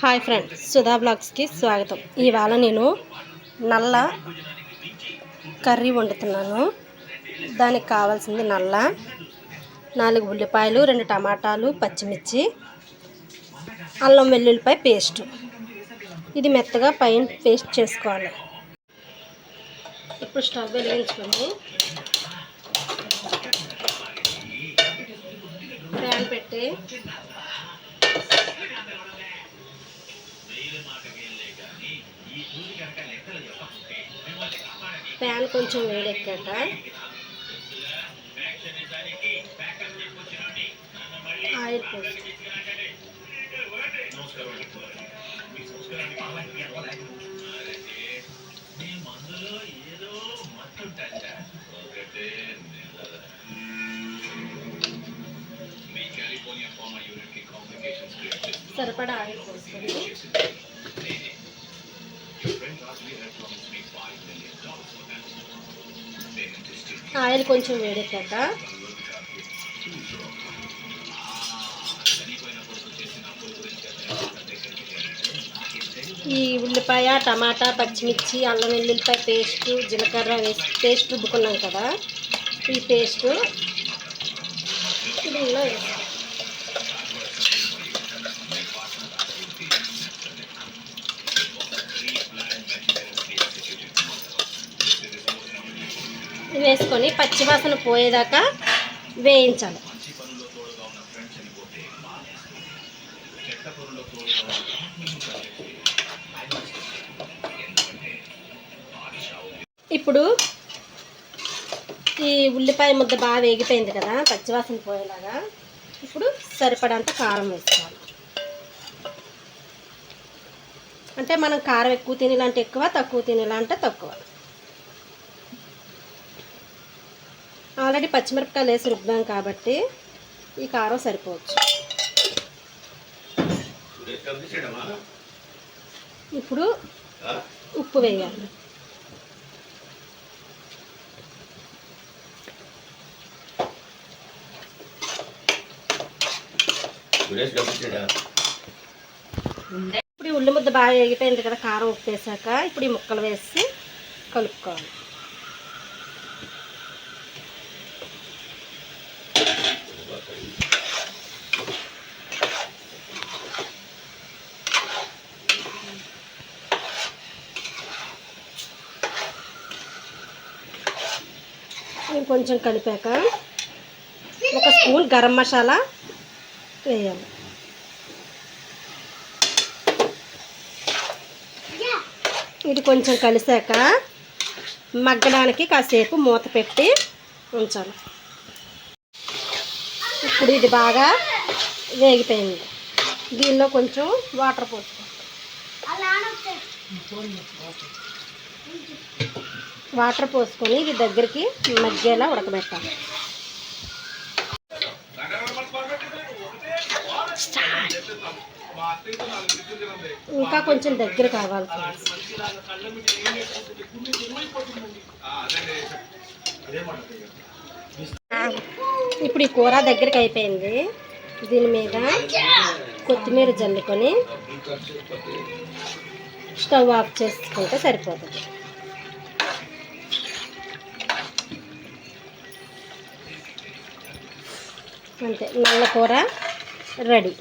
Hi friend Sudha బ్లాగ్స్కి స్వాగతం. ఇవాళ నేను నల్ల కర్రీ వండుతున్నాను. దానికి కావాల్సింది నల్ల నాలుగు ఉల్లిపాయలు రెండు టమాటాలు పచ్చిమిర్చి అల్లం వెల్లుల్లిపాయ పేస్ట్. ఇది మెత్తగా పైన పేస్ట్ చేసుకోవాలి. ఇప్పుడు స్టవ్ వెలిగించుకొని ప్యాన్ పెట్టి ప్యాన్ కొంచెం వేడెక్కాక ఆయిల్ పోసి సరిపడా ఆయిల్ పోసుకొని ఆయిల్ కొంచెం వేడెక్కాక. ఈ ఉల్లిపాయ టమాటా పచ్చిమిర్చి అల్లం వెల్లుల్లిపాయ పేస్ట్ జీలకర్ర వేసి పేస్ట్ రుబ్బుకున్నాం కదా. ఈ పేస్ట్. దీనిలో వేస్తాం వేసుకొని పచ్చివాసన పోయేదాకా వేయించాలి. ఇప్పుడు ఈ ఉల్లిపాయ ముద్ద బాగా వేగిపోయింది కదా పచ్చివాసన పోయేలాగా ఇప్పుడు సరిపడంత కారం వేసుకోవాలి. అంటే మనం కారం ఎక్కువ తినేలాంటి ఎక్కువ తక్కువ తినేలాంటే తక్కువ. ఆల్రెడీ పచ్చిమిరపకాయలు వేసి రుబ్బాం కాబట్టి ఈ కారం సరిపోవచ్చు. ఇప్పుడు ఉప్పు వేయాలి. ఇప్పుడు ఉల్లి ముద్ద బాగా వేగిపోయింది కదా కారం ఉప్పు వేసాక ఇప్పుడు ఈ ముక్కలు వేసి కలుపుకోవాలి. కొంచెం కలిపాక ఒక స్పూన్ గరం మసాలా వేయాలి. ఇది కొంచెం కలిసాక మగ్గడానికి కాసేపు మూత పెట్టి ఉంచాలి. ఇప్పుడు ఇది బాగా వేగిపోయింది. దీనిలో కొంచెం వాటర్ పోసుకో వాటర్ పోసుకొని ఇది దగ్గరికి మగ్గేలా ఉడకబెట్టాలి. ఇంకా కొంచెం దగ్గర కావాలి ఇప్పుడు ఈ కూర దగ్గరికి అయిపోయింది. దీని మీద కొత్తిమీర జల్లుకొని స్టవ్ ఆఫ్ చేసుకుంటే సరిపోతుంది. అంతే నల్ల కూర రెడీ.